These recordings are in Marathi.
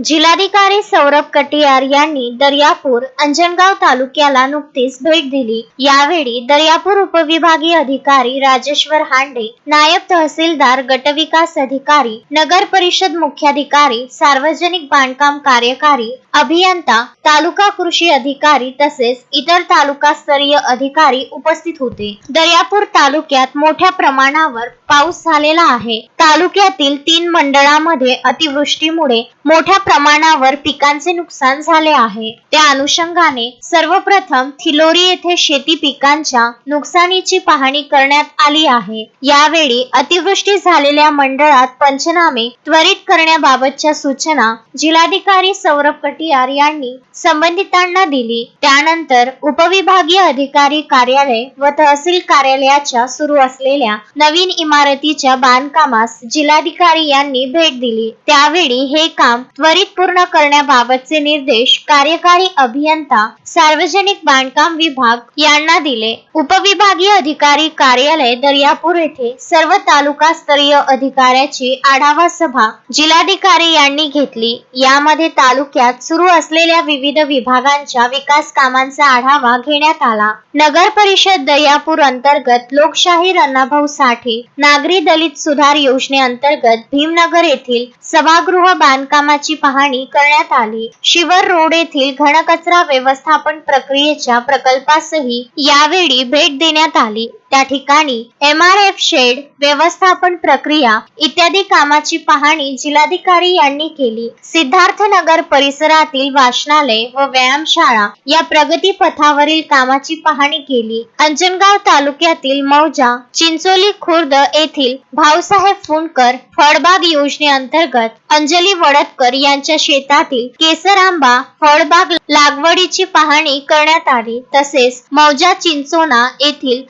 जिल्हाधिकारी सौरभ कटियार यांनी दर्यापूर अंजनगाव तालुक्याला नुकतीच भेट दिली. यावेळी दर्यापूर उपविभागीय अधिकारी राजेश्वर हांडे नायब तहसीलदार गटविकास अधिकारी नगर परिषद मुख्याधिकारी सार्वजनिक बांधकाम कार्यकारी अभियंता तालुका कृषी अधिकारी तसेच इतर तालुकास्तरीय अधिकारी उपस्थित होते. दर्यापूर तालुक्यात मोठ्या प्रमाणावर पाऊस झालेला आहे. तालुक्यातील तीन मंडळामध्ये अतिवृष्टीमुळे मोठ्या प्रमाणावर पिकांचे नुकसान झाले आहे. त्या अनुषंगाने सर्वप्रथम थिलोरी येथे शेती पिकांच्या नुकसानीची पाहणी करण्यात आली आहे. यावेळी अतिवृष्टी झालेल्या मंडळात पंचनामे त्वरित करण्याबाबतच्या सूचना जिल्हाधिकारी सौरभ कटियार यांनी संबंधितांना दिली. त्यानंतर उपविभागीय अधिकारी कार्यालय व तहसील कार्यालयाच्या सुरू असलेल्या नवीन इमारतीच्या बांधकामास जिल्हाधिकारी यांनी भेट दिली. त्यावेळी हे काम त्वरित पूर्ण करण्याबाबतचे निर्देश कार्यकारी अभियंता सार्वजनिक बांधकाम विभाग यांना दिले. उपविभागीय अधिकारी कार्यालय दर्यापूर येथे सर्व तालुका स्तरीय अधिकाऱ्याची आढावा सभा जिल्हाधिकारी यांनी घेतली. यामध्ये तालुक्यात सुरू असलेल्या विविध विभागांच्या विकास कामांचा आढावा घेण्यात आला. नगर परिषद दर्यापूर अंतर्गत लोकशाही रणाभाऊ साठे नागरी दलित सुधार योजनेअंतर्गत भीमनगर येथील सभागृह बांधकामाची पाहणी करण्यात आली. शिवर रोड येथील घनकचरा व्यवस्थापन प्रक्रियेच्या प्रकल्पासही यावेळी भेट देण्यात आली. त्या ठिकाणी एम आर एफ शेड व्यवस्थापन प्रक्रिया इत्यादी कामाची पाहणी जिल्हाधिकारी यांनी केली. सिद्धार्थनगर परिसरातील वाचनालय व व्यायामशाळा या प्रगती पथावरील कामाची पाहणी केली. अंजनगाव तालुक्यातील मौजा चिंचोली खुर्द येथील भाऊसाहेब फुंडकर फळबाग योजनेअंतर्गत अंजली वडतकर यांच्या शेतातील केसर आंबा फळबाग लागवडीची पाहणी करण्यात आली. तसेच मौजा चिंचोना येथील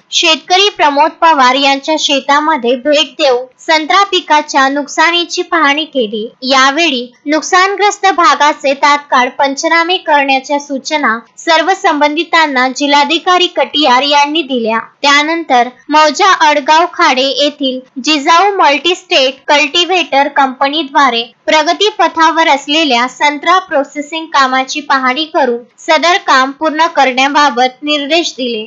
शेतकरी प्रमोद पवार यांच्या शेतामध्ये भेट देऊन संत्रा पिकाच्या नुकसानीची पाहणी केली. यावेळी नुकसानग्रस्त भागाचे तात्काळ पंचनामे करण्याच्या सूचना सर्व संबंधितांना जिल्हाधिकारी कटियार यांनी दिल्या. त्यानंतर मौजा अडगाव खाडे येथील जिजाऊ मल्टीस्टेट कल्टिव्हेटर कंपनीद्वारे प्रगती पथावर असलेल्या संत्रा प्रोसेसिंग कामाची पाहणी करून सदर काम पूर्ण करण्याबाबत निर्देश दिले.